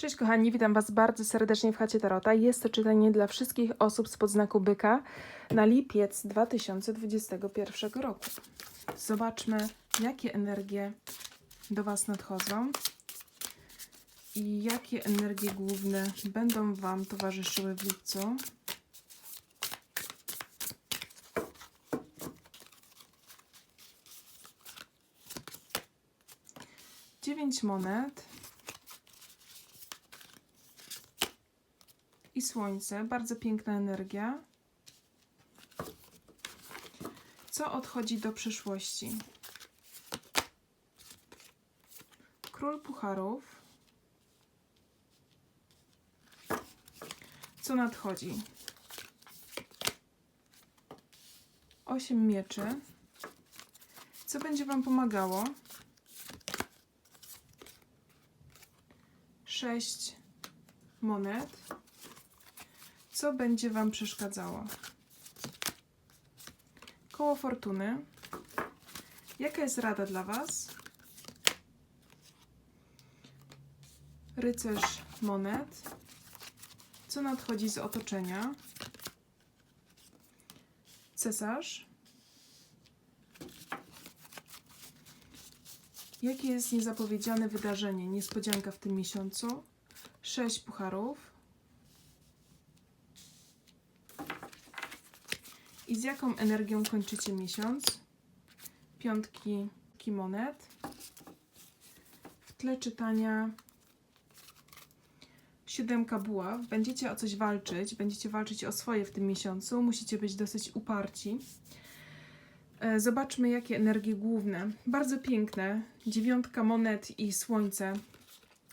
Cześć kochani, witam Was bardzo serdecznie w chacie Tarota. Jest to czytanie dla wszystkich osób z podznaku byka na lipiec 2021 roku. Zobaczmy, jakie energie do Was nadchodzą i jakie energie główne będą Wam towarzyszyły w lipcu. Dziewięć monet. I słońce. Bardzo piękna energia. Co odchodzi do przyszłości? Król Pucharów. Co nadchodzi? Osiem mieczy. Co będzie Wam pomagało? Sześć monet. Co będzie Wam przeszkadzało? Koło fortuny. Jaka jest rada dla Was? Rycerz monet. Co nadchodzi z otoczenia? Cesarz. Jakie jest niezapowiedziane wydarzenie, niespodzianka w tym miesiącu? Sześć pucharów. I z jaką energią kończycie miesiąc? Piątki monet. W tle czytania siódemka buław. Będziecie o coś walczyć, będziecie walczyć o swoje w tym miesiącu. Musicie być dosyć uparci. E, Zobaczmy, jakie energie główne. Bardzo piękne. Dziewiątka monet i słońce.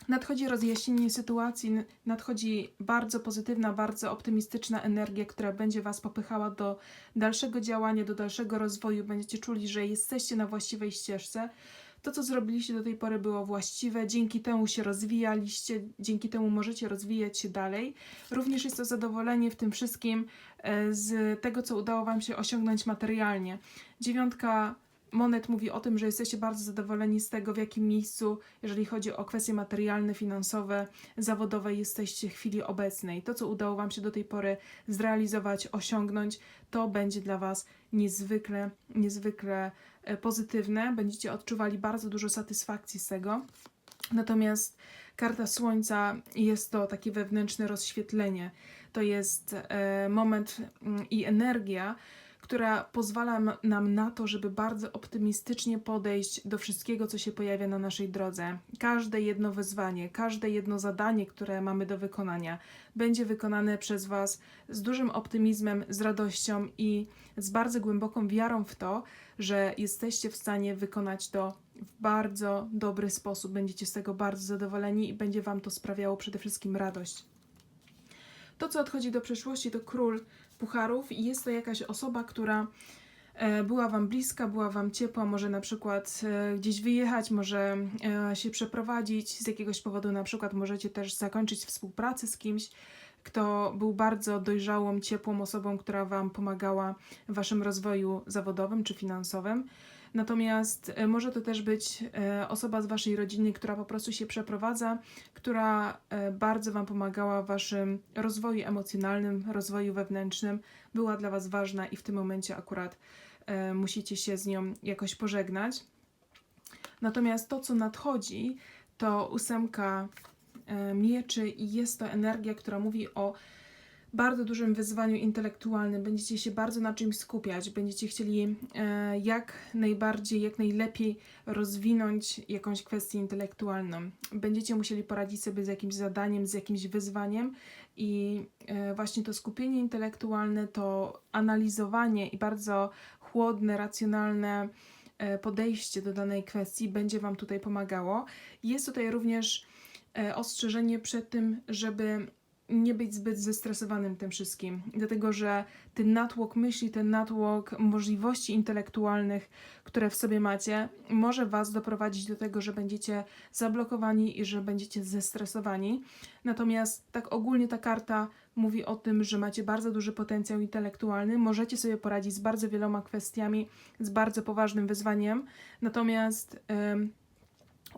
Nadchodzi rozjaśnienie sytuacji, nadchodzi bardzo pozytywna, bardzo optymistyczna energia, która będzie Was popychała do dalszego działania, do dalszego rozwoju. Będziecie czuli, że jesteście na właściwej ścieżce. To, co zrobiliście do tej pory, było właściwe, dzięki temu się rozwijaliście, dzięki temu możecie rozwijać się dalej. Również jest to zadowolenie w tym wszystkim e, z tego, co udało Wam się osiągnąć materialnie. Dziewiątka monet mówi o tym, że jesteście bardzo zadowoleni z tego, w jakim miejscu, jeżeli chodzi o kwestie materialne, finansowe, zawodowe, jesteście w chwili obecnej. To, co udało Wam się do tej pory zrealizować, osiągnąć, to będzie dla Was niezwykle, niezwykle e, pozytywne. Będziecie odczuwali bardzo dużo satysfakcji z tego. Natomiast karta Słońca jest to takie wewnętrzne rozświetlenie. To jest e, moment mm, i energia, która pozwala nam na to, żeby bardzo optymistycznie podejść do wszystkiego, co się pojawia na naszej drodze. Każde jedno wyzwanie, każde jedno zadanie, które mamy do wykonania, będzie wykonane przez Was z dużym optymizmem, z radością i z bardzo głęboką wiarą w to, że jesteście w stanie wykonać to w bardzo dobry sposób. Będziecie z tego bardzo zadowoleni i będzie Wam to sprawiało przede wszystkim radość. To, co odchodzi do przeszłości, to król pucharów i jest to jakaś osoba, która e, była Wam bliska, była Wam ciepła, może na przykład e, gdzieś wyjechać, może e, się przeprowadzić z jakiegoś powodu, na przykład możecie też zakończyć współpracę z kimś, kto był bardzo dojrzałą, ciepłą osobą, która Wam pomagała w Waszym rozwoju zawodowym czy finansowym. Natomiast e, może to też być e, osoba z Waszej rodziny, która po prostu się przeprowadza, która e, bardzo Wam pomagała w Waszym rozwoju emocjonalnym, rozwoju wewnętrznym, była dla Was ważna i w tym momencie akurat musicie się z nią jakoś pożegnać. Natomiast to, co nadchodzi, to ósemka mieczy i jest to energia, która mówi o bardzo dużym wyzwaniu intelektualnym. Będziecie się bardzo na czymś skupiać, będziecie chcieli e, jak najbardziej, jak najlepiej rozwinąć jakąś kwestię intelektualną. Będziecie musieli poradzić sobie z jakimś zadaniem, z jakimś wyzwaniem i e, właśnie to skupienie intelektualne, to analizowanie i bardzo chłodne, racjonalne e, podejście do danej kwestii będzie Wam tutaj pomagało. Jest tutaj również ostrzeżenie przed tym, żeby nie być zbyt zestresowanym tym wszystkim, dlatego że ten natłok myśli, ten natłok możliwości intelektualnych, które w sobie macie, może Was doprowadzić do tego, że będziecie zablokowani i że będziecie zestresowani. Natomiast tak ogólnie ta karta mówi o tym, że macie bardzo duży potencjał intelektualny, możecie sobie poradzić z bardzo wieloma kwestiami, z bardzo poważnym wyzwaniem. Natomiast em,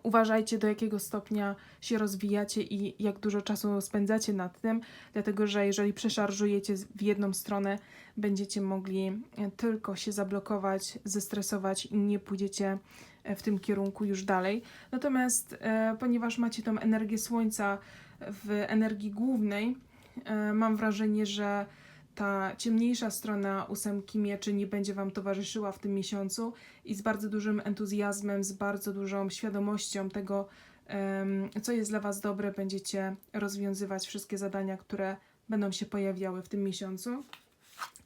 Uważajcie, do jakiego stopnia się rozwijacie i jak dużo czasu spędzacie nad tym, dlatego że jeżeli przeszarżujecie w jedną stronę, będziecie mogli e, tylko się zablokować, zestresować i nie pójdziecie e, w tym kierunku już dalej. Natomiast e, ponieważ macie tą energię słońca w energii głównej, e, mam wrażenie, że ta ciemniejsza strona ósemki mieczy nie będzie Wam towarzyszyła w tym miesiącu i z bardzo dużym entuzjazmem, z bardzo dużą świadomością tego, co jest dla Was dobre, będziecie rozwiązywać wszystkie zadania, które będą się pojawiały w tym miesiącu.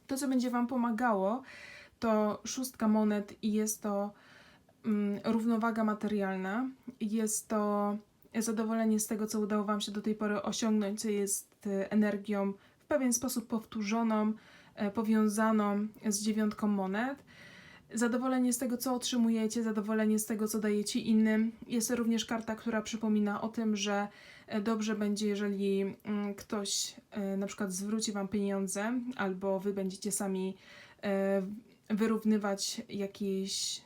To, co będzie Wam pomagało, to szóstka monet i jest to mm, równowaga materialna, jest to zadowolenie z tego, co udało Wam się do tej pory osiągnąć, co jest e, energią pewien sposób powtórzoną, e, powiązaną z dziewiątką monet. Zadowolenie z tego, co otrzymujecie, zadowolenie z tego, co dajecie innym. Jest to również karta, która przypomina o tym, że e, dobrze będzie, jeżeli mm, ktoś e, na przykład zwróci Wam pieniądze, albo Wy będziecie sami wyrównywać jakieś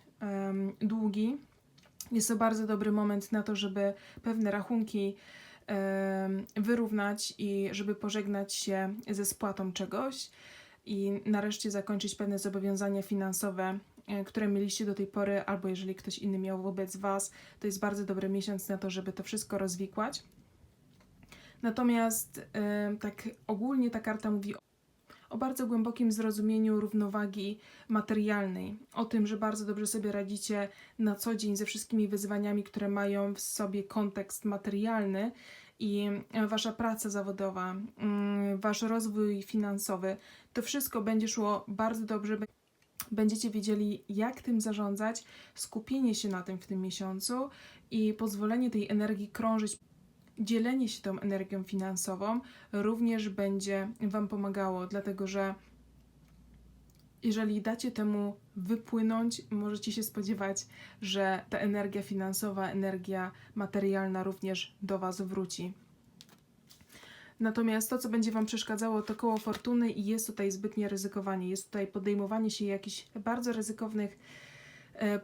długi. Jest to bardzo dobry moment na to, żeby pewne rachunki wyrównać i żeby pożegnać się ze spłatą czegoś i nareszcie zakończyć pewne zobowiązania finansowe, e, które mieliście do tej pory, albo jeżeli ktoś inny miał wobec Was, to jest bardzo dobry miesiąc na to, żeby to wszystko rozwikłać. Natomiast tak ogólnie ta karta mówi o bardzo głębokim zrozumieniu równowagi materialnej, o tym, że bardzo dobrze sobie radzicie na co dzień ze wszystkimi wyzwaniami, które mają w sobie kontekst materialny i e, wasza praca zawodowa, mm, wasz rozwój finansowy, to wszystko będzie szło bardzo dobrze. Będziecie wiedzieli, jak tym zarządzać, skupienie się na tym w tym miesiącu i pozwolenie tej energii krążyć. Dzielenie się tą energią finansową również będzie Wam pomagało, dlatego że jeżeli dacie temu wypłynąć, możecie się spodziewać, że ta energia finansowa, energia materialna również do Was wróci. Natomiast to, co będzie Wam przeszkadzało, to koło fortuny i jest tutaj zbytnie ryzykowanie. Jest tutaj podejmowanie się jakichś bardzo ryzykownych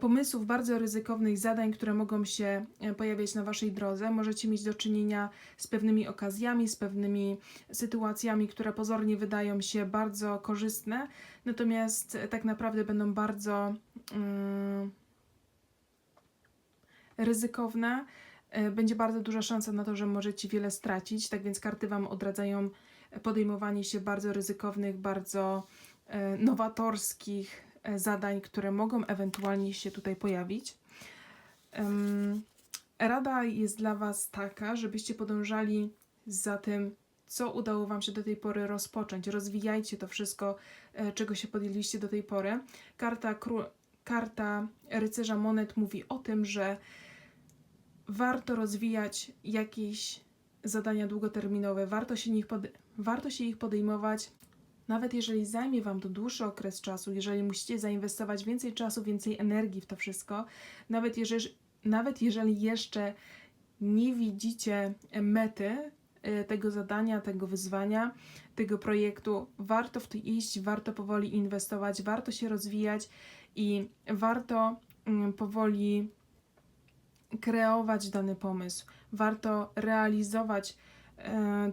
pomysłów, bardzo ryzykownych zadań, które mogą się e, pojawiać na Waszej drodze. Możecie mieć do czynienia z pewnymi okazjami, z pewnymi sytuacjami, które pozornie wydają się bardzo korzystne, natomiast e, tak naprawdę będą bardzo mm, ryzykowne. E, Będzie bardzo duża szansa na to, że możecie wiele stracić, tak więc karty Wam odradzają podejmowanie się bardzo ryzykownych, bardzo e, nowatorskich e, zadań, które mogą ewentualnie się tutaj pojawić. Rada jest dla Was taka, żebyście podążali za tym, co udało Wam się do tej pory rozpocząć. Rozwijajcie to wszystko, e, czego się podjęliście do tej pory. Karta, karta rycerza monet mówi o tym, że warto rozwijać jakieś zadania długoterminowe, warto się, nich warto się ich podejmować, nawet jeżeli zajmie Wam to dłuższy okres czasu, jeżeli musicie zainwestować więcej czasu, więcej energii w to wszystko, nawet jeżeli, nawet jeżeli jeszcze nie widzicie mety e, tego zadania, tego wyzwania, tego projektu, warto w to iść, warto powoli inwestować, warto się rozwijać i warto mm, powoli kreować dany pomysł, warto realizować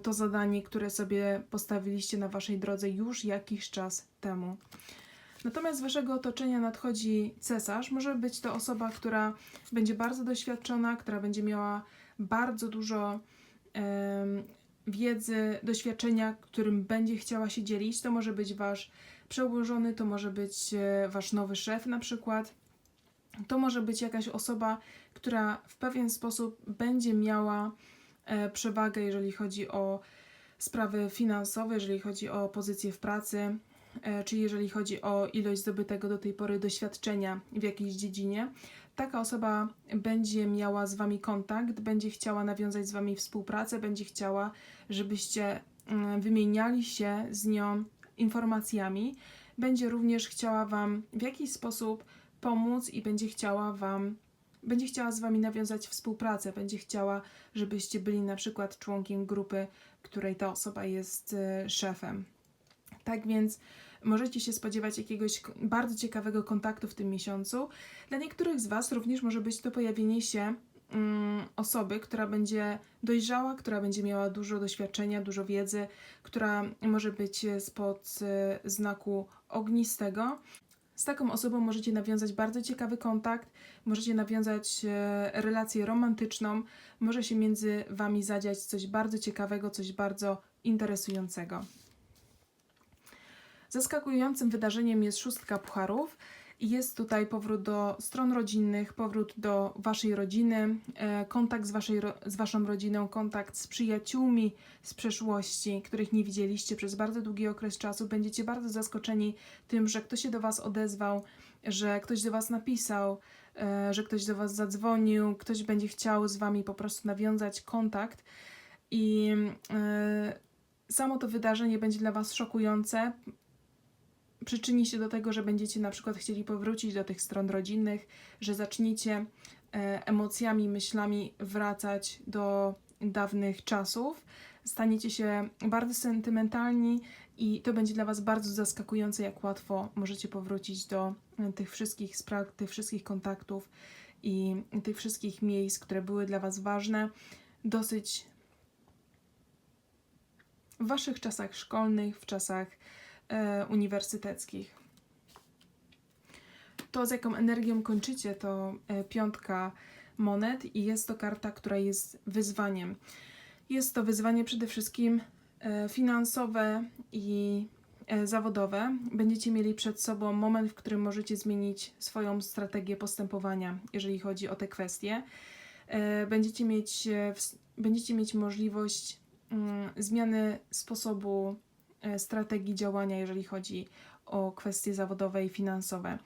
to zadanie, które sobie postawiliście na waszej drodze już jakiś czas temu. Natomiast z waszego otoczenia nadchodzi cesarz. Może być to osoba, która będzie bardzo doświadczona, która będzie miała bardzo dużo em, wiedzy, doświadczenia, którym będzie chciała się dzielić. To może być wasz przełożony, to może być e, wasz nowy szef na przykład. To może być jakaś osoba, która w pewien sposób będzie miała e, przewagę, jeżeli chodzi o sprawy finansowe, jeżeli chodzi o pozycję w pracy, e, czy jeżeli chodzi o ilość zdobytego do tej pory doświadczenia w jakiejś dziedzinie. Taka osoba będzie miała z Wami kontakt, będzie chciała nawiązać z Wami współpracę, będzie chciała, żebyście mm, wymieniali się z nią informacjami. Będzie również chciała Wam w jakiś sposób pomóc i będzie chciała Wam, będzie chciała z Wami nawiązać współpracę, będzie chciała, żebyście byli na przykład członkiem grupy, której ta osoba jest e, szefem. Tak więc możecie się spodziewać jakiegoś bardzo ciekawego kontaktu w tym miesiącu. Dla niektórych z Was również może być to pojawienie się mm, osoby, która będzie dojrzała, która będzie miała dużo doświadczenia, dużo wiedzy, która może być spod e, znaku ognistego. Z taką osobą możecie nawiązać bardzo ciekawy kontakt, możecie nawiązać e, relację romantyczną, może się między Wami zadziać coś bardzo ciekawego, coś bardzo interesującego. Zaskakującym wydarzeniem jest szóstka pucharów. Jest tutaj powrót do stron rodzinnych, powrót do waszej rodziny, e, kontakt z, waszej, z waszą rodziną, kontakt z przyjaciółmi z przeszłości, których nie widzieliście przez bardzo długi okres czasu. Będziecie bardzo zaskoczeni tym, że ktoś się do was odezwał, że ktoś do was napisał, e, że ktoś do was zadzwonił, ktoś będzie chciał z wami po prostu nawiązać kontakt. I e, samo to wydarzenie będzie dla was szokujące, przyczyni się do tego, że będziecie na przykład chcieli powrócić do tych stron rodzinnych, że zaczniecie e, emocjami, myślami wracać do dawnych czasów. Staniecie się bardzo sentymentalni i to będzie dla Was bardzo zaskakujące, jak łatwo możecie powrócić do e, tych wszystkich spraw, tych wszystkich kontaktów i tych wszystkich miejsc, które były dla Was ważne. Dosyć w Waszych czasach szkolnych, w czasach uniwersyteckich. To, z jaką energią kończycie, to e, piątka monet i jest to karta, która jest wyzwaniem. Jest to wyzwanie przede wszystkim e, finansowe i e, zawodowe. Będziecie mieli przed sobą moment, w którym możecie zmienić swoją strategię postępowania, jeżeli chodzi o te kwestie. E, Będziecie mieć, e, będziecie mieć możliwość mm, zmiany sposobu e, strategii działania, jeżeli chodzi o kwestie zawodowe i finansowe.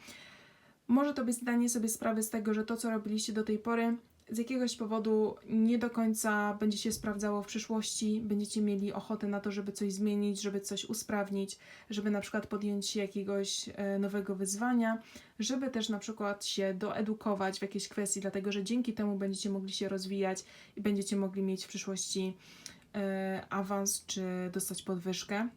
Może to być zdanie sobie sprawy z tego, że to, co robiliście do tej pory, z jakiegoś powodu nie do końca będzie się sprawdzało w przyszłości. Będziecie mieli ochotę na to, żeby coś zmienić, żeby coś usprawnić, żeby na przykład podjąć się jakiegoś e, nowego wyzwania, żeby też na przykład się doedukować w jakiejś kwestii, dlatego że dzięki temu będziecie mogli się rozwijać i będziecie mogli mieć w przyszłości e, awans czy dostać podwyżkę.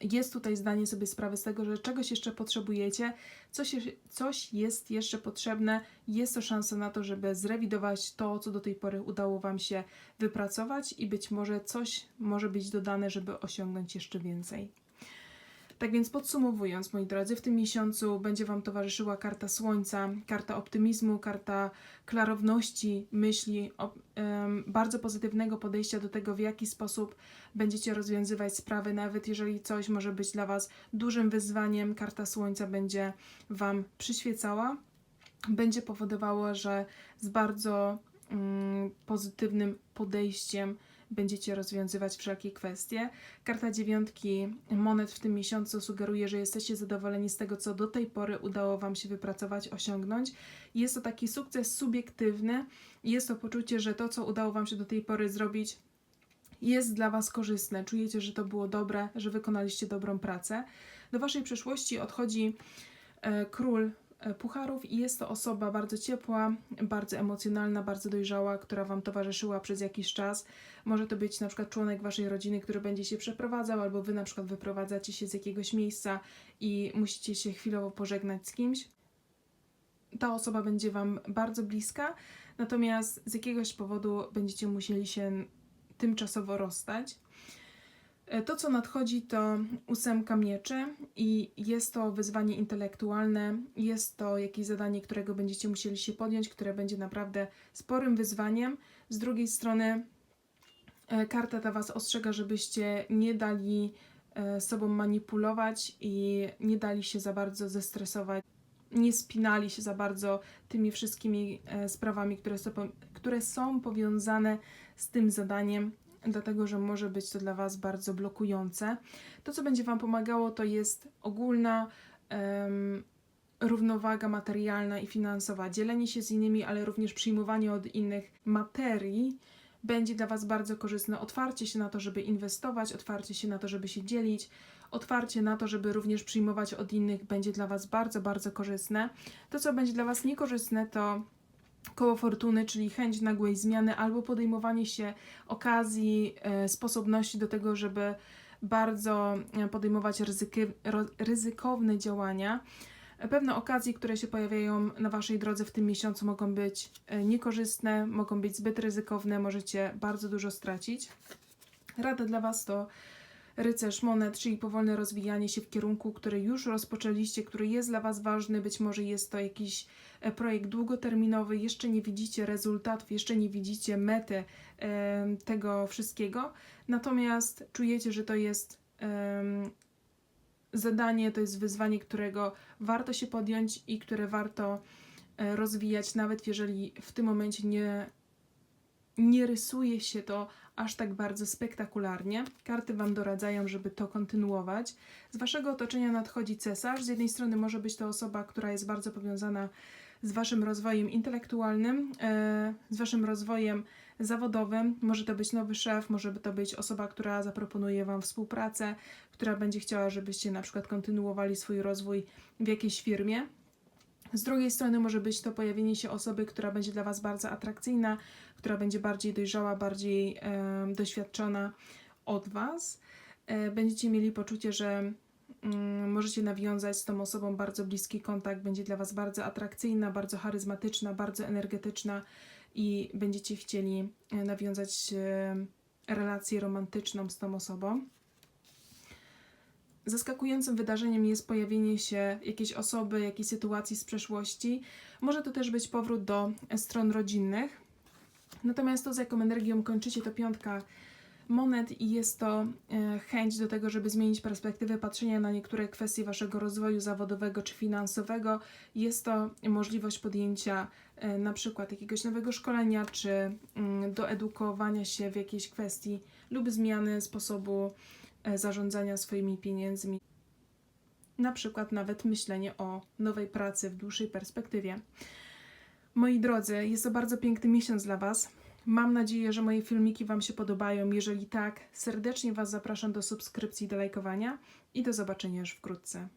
Jest tutaj zdanie sobie sprawy z tego, że czegoś jeszcze potrzebujecie, coś, coś jest jeszcze potrzebne, jest to szansa na to, żeby zrewidować to, co do tej pory udało Wam się wypracować i być może coś może być dodane, żeby osiągnąć jeszcze więcej. Tak więc podsumowując, moi drodzy, w tym miesiącu będzie Wam towarzyszyła karta Słońca, karta optymizmu, karta klarowności myśli, bardzo pozytywnego podejścia do tego, w jaki sposób będziecie rozwiązywać sprawy, nawet jeżeli coś może być dla Was dużym wyzwaniem, karta Słońca będzie Wam przyświecała, będzie powodowało, że z bardzo mm, pozytywnym podejściem będziecie rozwiązywać wszelkie kwestie. Karta dziewiątki monet w tym miesiącu sugeruje, że jesteście zadowoleni z tego, co do tej pory udało Wam się wypracować, osiągnąć. Jest to taki sukces subiektywny, jest to poczucie, że to, co udało Wam się do tej pory zrobić, jest dla Was korzystne. Czujecie, że to było dobre, że wykonaliście dobrą pracę. Do Waszej przeszłości odchodzi e, król pucharów i jest to osoba bardzo ciepła, bardzo emocjonalna, bardzo dojrzała, która Wam towarzyszyła przez jakiś czas. Może to być na przykład członek Waszej rodziny, który będzie się przeprowadzał, albo Wy na przykład wyprowadzacie się z jakiegoś miejsca i musicie się chwilowo pożegnać z kimś. Ta osoba będzie Wam bardzo bliska, natomiast z jakiegoś powodu będziecie musieli się tymczasowo rozstać. E, To, co nadchodzi, to ósemka mieczy i jest to wyzwanie intelektualne, jest to jakieś zadanie, którego będziecie musieli się podjąć, które będzie naprawdę sporym wyzwaniem. Z drugiej strony, e, karta ta Was ostrzega, żebyście nie dali e, sobą manipulować i nie dali się za bardzo zestresować, nie spinali się za bardzo tymi wszystkimi sprawami, które są, które są powiązane z tym zadaniem, dlatego że może być to dla Was bardzo blokujące. To, co będzie Wam pomagało, to jest ogólna em, równowaga materialna i finansowa, dzielenie się z innymi, ale również przyjmowanie od innych materii. Będzie dla Was bardzo korzystne otwarcie się na to, żeby inwestować, otwarcie się na to, żeby się dzielić, otwarcie na to, żeby również przyjmować od innych, będzie dla Was bardzo, bardzo korzystne. To, co będzie dla Was niekorzystne, to koło fortuny, czyli chęć nagłej zmiany albo podejmowanie się okazji, e, sposobności do tego, żeby bardzo e, podejmować ryzyky, ro, ryzykowne działania. Pewne okazje, które się pojawiają na Waszej drodze w tym miesiącu, mogą być e, niekorzystne, mogą być zbyt ryzykowne, możecie bardzo dużo stracić. Rada dla Was to rycerz monet, czyli powolne rozwijanie się w kierunku, który już rozpoczęliście, który jest dla Was ważny. Być może jest to jakiś e, projekt długoterminowy, jeszcze nie widzicie rezultatów, jeszcze nie widzicie mety tego wszystkiego, natomiast czujecie, że to jest zadanie, to jest wyzwanie, którego warto się podjąć i które warto e, rozwijać, nawet jeżeli w tym momencie nie, nie rysuje się to aż tak bardzo spektakularnie. Karty Wam doradzają, żeby to kontynuować. Z Waszego otoczenia nadchodzi cesarz. Z jednej strony może być to osoba, która jest bardzo powiązana z Waszym rozwojem intelektualnym, e, z Waszym rozwojem zawodowym. Może to być nowy szef, może to być osoba, która zaproponuje Wam współpracę, która będzie chciała, żebyście na przykład kontynuowali swój rozwój w jakiejś firmie. Z drugiej strony może być to pojawienie się osoby, która będzie dla Was bardzo atrakcyjna, która będzie bardziej dojrzała, bardziej em, doświadczona od Was. E, będziecie mieli poczucie, że mm, możecie nawiązać z tą osobą bardzo bliski kontakt, będzie dla Was bardzo atrakcyjna, bardzo charyzmatyczna, bardzo energetyczna i będziecie chcieli e, nawiązać e, relację romantyczną z tą osobą. Zaskakującym wydarzeniem jest pojawienie się jakiejś osoby, jakiejś sytuacji z przeszłości. Może to też być powrót do stron rodzinnych. Natomiast to, z jaką energią kończycie, to piątka monet i jest to e, chęć do tego, żeby zmienić perspektywę patrzenia na niektóre kwestie waszego rozwoju zawodowego czy finansowego. Jest to możliwość podjęcia e, na przykład jakiegoś nowego szkolenia, czy mm, doedukowania się w jakiejś kwestii lub zmiany sposobu zarządzania swoimi pieniędzmi. Na przykład nawet myślenie o nowej pracy w dłuższej perspektywie. Moi drodzy, jest to bardzo piękny miesiąc dla Was. Mam nadzieję, że moje filmiki Wam się podobają. Jeżeli tak, serdecznie Was zapraszam do subskrypcji, do lajkowania i do zobaczenia już wkrótce.